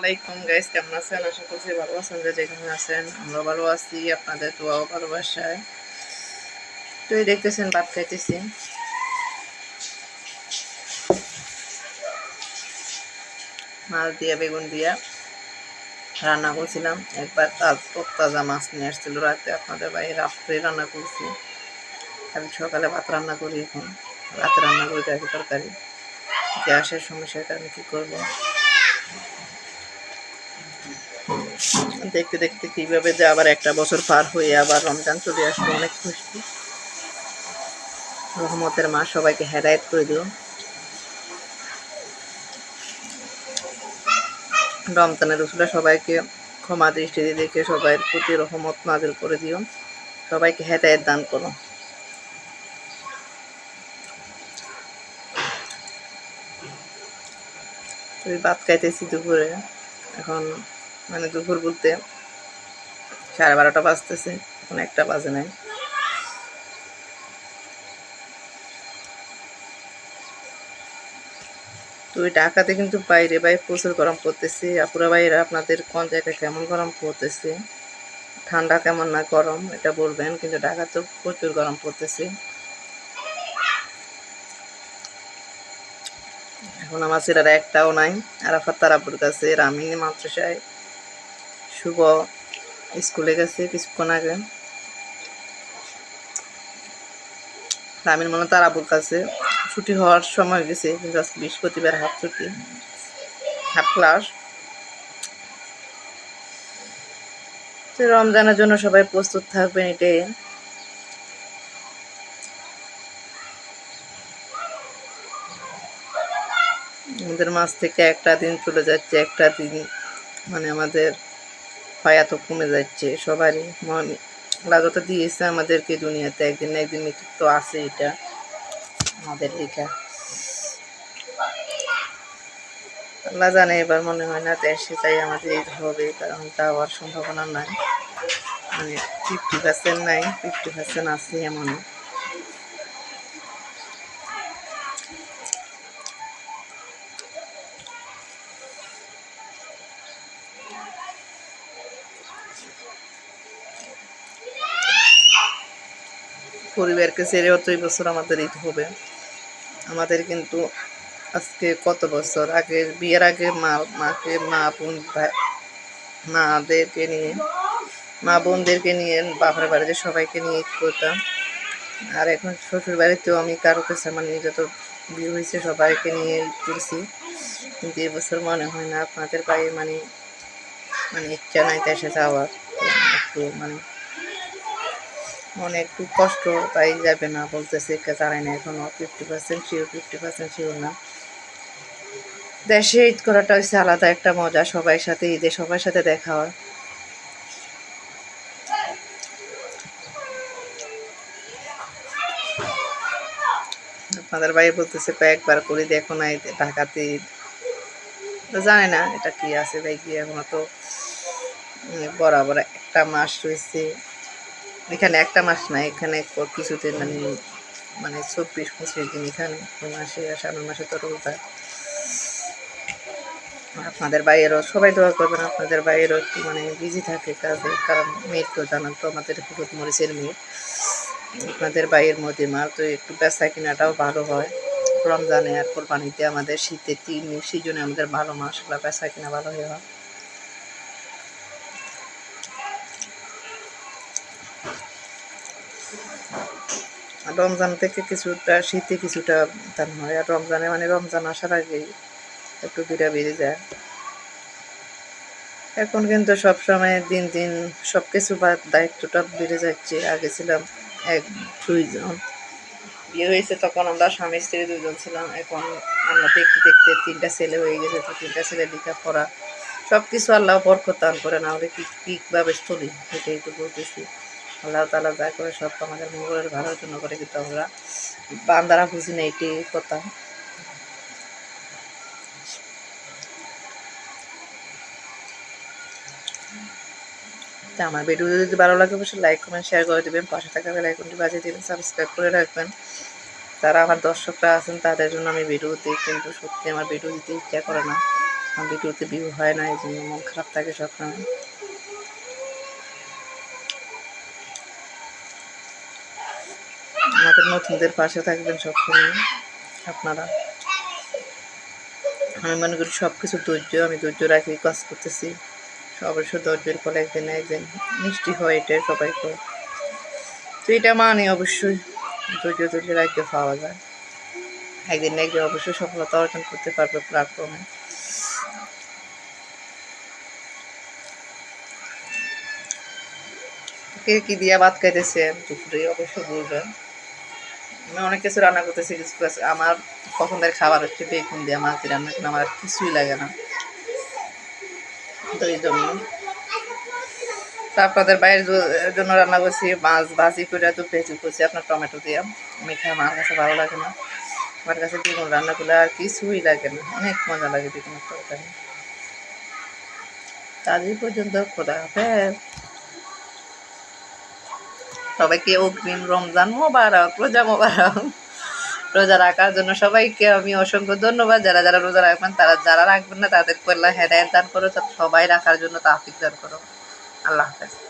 আলাইকুম গাইস কেমন আছেন? আশা করছি ভালো আছেন, যে যেখানে আছেন, আমরা ভালো আছি, আপনাদের দোয়াও ভালোবাসায়। তো এই দেখতেছেন, ভাত খাইতেছি। মাছ দিয়া, বেগুন দিয়া। রান্না করছিলাম, একবার তাজ মাছ নিয়ে আসছিল রাতে। আপনাদের বাইরে রাত্রে রান্না করছি। কাল সকালে ভাত রান্না করি এখন। রাতে রান্না করি তরকারি। গ্যাসের সমস্যার কারণে কী করব? দেখতে দেখতে কীভাবে যে আবার একটা বছর পার হয়ে আবার রমজান চলে আসলো, অনেক খুশি। রহমতের মা সবাইকে হেদায়ত করে দিল। রমজানের রসুলা সবাইকে ক্ষমা দৃষ্টিতে দেখে সবাই প্রতি রহমত নাজিল করে দিও। সবাইকে হেদায়ত দান করো। ভাত খাইতেছি দুপুরে। এখন মানে দুপুর বলতে সাড়ে বারোটা বাজতেছে, এখন একটা বাজে নাই। তো ওই ঢাকাতে কিন্তু বাইরে বাইরে প্রচুর গরম পড়তেছে। আপুরা বাইরে আপনাদের কোন জায়গায় কেমন গরম পড়তেছে? ঠান্ডা কেমন না গরম, এটা বলবেন, কিন্তু ঢাকা তো প্রচুর গরম পড়তেছে। এখন আমার ছেলেরা একটাও নাই আর আরাফাত তারাপুর কাছে, রামিনী মাদ্রাসায়। শুভ স্কুলে গেছে কিছুক্ষণ আগে। রামিন মনে তারাপুর কাছে ছুটি হওয়ার সময় গেছে, কিন্তু আজকে বৃহস্পতিবার হাফ ছুটি, হাফ ক্লাস। রমজানের জন্য সবাই প্রস্তুত থাকবেন এটাই। আমাদের মাছ থেকে একটা দিন চলে যাচ্ছে, একটা দিন। মানে আমাদের হয়াত কমে যাচ্ছে, সবারই মন লাগত দিয়েছে আমাদেরকে দুনিয়াতে, একদিন না একদিন মৃত্যু তো আছে এটা আমাদের লেখা আল্লাহ জানে এবার মনে হয় না দেশে চাই আমাদের ঈদ হবে, কারণ তা হওয়ার সম্ভাবনা নাই। মানে ফিফটি পার্সেন্ট নাই ফিফটি পার্সেন্ট আছে এমনও। পরিবারকে ছেড়ে অতই বছর আমাদের ঈদ হবে। আমাদের কিন্তু আজকে কত বছর? আগে বিয়ের আগে মা, মাকে, মা বোন মাদেরকে নিয়ে, মা বোনদেরকে নিয়ে বাপের বাড়িতে সবাইকে নিয়ে ঈদ করতাম। আর এখন শ্বশুর বাড়িতেও আমি কারও কাছে আমার মানে যত বিয়ে হয়েছে সবাইকে নিয়ে ঈদ করছি। কিন্তু এবছর মনে হয় না, আপনাদের পায়ে মানে মানে ইচ্ছা নাই দেশে যাওয়ার। একটু মানে মনে একটু কষ্ট তাই যাবে না বলতেছে জানাই না এখনও fifty percent sure fifty percent sure না। দেশে ঈদ করাটা হচ্ছে আলাদা একটা মজা, সবাই সাথে ঈদে সবার সাথে দেখা হয়। আপনাদের ভাই বলতেছে, কয়েকবার করে, দেখো না ঢাকাতে জানে না এটা কি আছে ভাই, কি এখনও তো বরাবর একটা মাস রয়েছে। এখানে একটা মাস না, এখানে কিছুতে মানে মানে চব্বিশ, পঁচিশ দিন এখানে। মাসে, সামনের মাসে তো রোজা আপনাদের বাইরেও সবাই দোয়া করবেন, আপনাদের বাইরেও একটু মানে বিজি থাকে কাজে, কারণ মেয়ের তো জানান তো, আমাদের হলুদ মরিচের মেয়ে। আপনাদের বাইরের মধ্যে মার তো একটু বেচা কিনাটাও ভালো হয়। রমজানে আর কোরবানিতে আমাদের শীতের তিন সিজনে আমাদের ভালো মাসগুলো বেচা কিনা ভালো হয়ে। রমজান থেকে কিছুটা শীতে কিছুটা দান হয়, আর রমজানে মানে রমজান আসার আগেই একটু দুটা বেড়ে যায়। এখন কিন্তু সব সময় দিন দিন সব কিছু বা দায়িত্বটা বেড়ে যাচ্ছে। আগে ছিলাম এক দুইজন বিয়ে হয়েছে তখন আমরা স্বামী, স্ত্রী দুইজন ছিলাম। এখন আমরা দেখতে দেখতে তিনটা ছেলে হয়ে গেছে, তো তিনটা ছেলে লেখাপড়া সব কিছু আল্লাহ বরকতান করে, না হলে কি কীভাবে চলি? সেটাই তো বলতেছি। আল্লাহ তালা যা করে সব আমাদের মঙ্গলের ভালোর জন্য করে, কিন্তু আমরা বান্দারা বুঝি না এটি কথা। তা আমার ভিডিও যদি ভালো লাগে, অবশ্যই লাইক কমেন্ট শেয়ার করে দেবেন। পাশে থাকা বেলা আইকনটি বাজিয়ে দেবেন সাবস্ক্রাইব করে রাখবেন। যারা আমার দর্শকরা আছেন, তাদের জন্য আমি ভিডিও দিই, কিন্তু সত্যি আমার ভিডিও দিতে ইচ্ছা করে না। আমার ভিডিওতে ভিউ হয় না, এই জন্য মন খারাপ থাকে সবসময়। আমাদের নতুনদের পাশে থাকবেন সবসময়, আপনারা। আমি মনে করি সব কিছু ধৈর্য, আমি ধৈর্য রাখি, কাজ করতেছি। অবশ্য ধৈর্যের ফলে একদিন একদিন। মিষ্টি হয় এটাই সবাই তো তো এটা মানে অবশ্যই ধৈর্য ধৈর্য রাখতে পাওয়া যায়। একদিন না একদিন অবশ্যই সফলতা অর্জন করতে পারবে প্ল্যাটফর্মে। কে কি দিয়া ভাত খাইতেছেন দুপুরে অবশ্যই বলবেন। আমি অনেক কিছু রান্না করতেছি, কিছু আমার পছন্দের খাবার হচ্ছে বেগুন দিয়ে মাছ রান্না করে আমার কিছুই লাগে না। তো এই জন্য। আপনাদের বাইরের জন্য রান্না করছি, মাছ ভাজি করে তো ভেজি করছি, আপনার টমেটো দিয়ে। আমি মিঠা আমার কাছে ভালো লাগে না। আমার কাছে বেগুন রান্না করলে আর কিছুই লাগে না। অনেক মজা লাগে বেগুনের তরকারি। আজই পর্যন্ত, খোদা হাফেজ। সবাইকে অগ্রিম রমজান মোবারক, রোজা মোবারক। রোজা রাখার জন্য সবাইকে আমি অসংখ্য ধন্যবাদ। যারা যারা রোজা রাখবেন, তারা যারা রাখবেন না, তাদের করলে হেদায়ত দান করো। সবাই রাখার জন্য তাফিক দান করো। আল্লাহ হাফেজ।